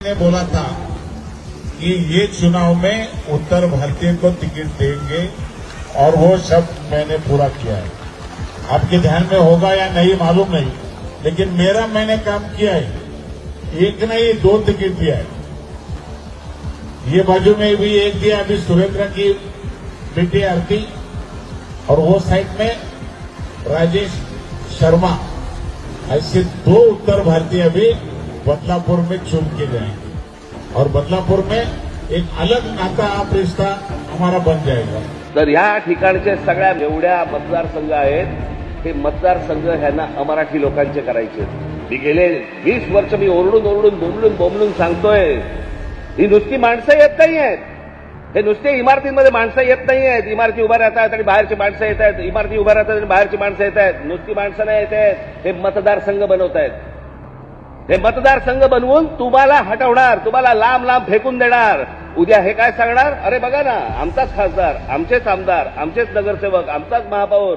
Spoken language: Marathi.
ने बोला था कि ये चुनाव में उत्तर भारतीय को टिकट देंगे और वो शब्द मैंने पूरा किया है। आपके ध्यान में होगा या नहीं मालूम नहीं, लेकिन मेरा मैंने काम किया है। एक नहीं दो टिकट दिया है। ये बाजू में भी एक दिया, अभी सुरेंद्र की बेटी आरती और वो साइड में राजेश शर्मा। ऐसे दो उत्तर भारतीय अभी बदलापुर में चुन के जाएंगे और बदलापुर में एक अलग नाता आप रिश्ता हमारा बन जाएगा। तर ह्या ठिकाणचे सगळ्या एवढ्या मतदारसंघ आहेत हे मतदारसंघ ह्यांना अमराठी लोकांचे करायचे. मी गेले वीस वर्ष मी ओरडून ओरडून बोमलून बोमलून सांगतोय ही नुसती माणसं येत नाही आहेत. हे नुसते इमारतींमध्ये माणसं येत नाही आहेत. इमारती उभ्या राहतात आणि बाहेरची माणसं येत आहेत. इमारती उभ्या राहतात आणि बाहेरची माणसं येत आहेत. नुसती माणसं नाही येत आहेत. हे मतदारसंघ बनवत आहेत. हे मतदारसंघ बनवून तुम्हाला हटवणार तुम्हाला लांब लांब फेकून देणार. उद्या हे काय सांगणार? अरे बघा ना आमचाच खासदार आमचेच आमदार आमचेच नगरसेवक आमचाच महापौर.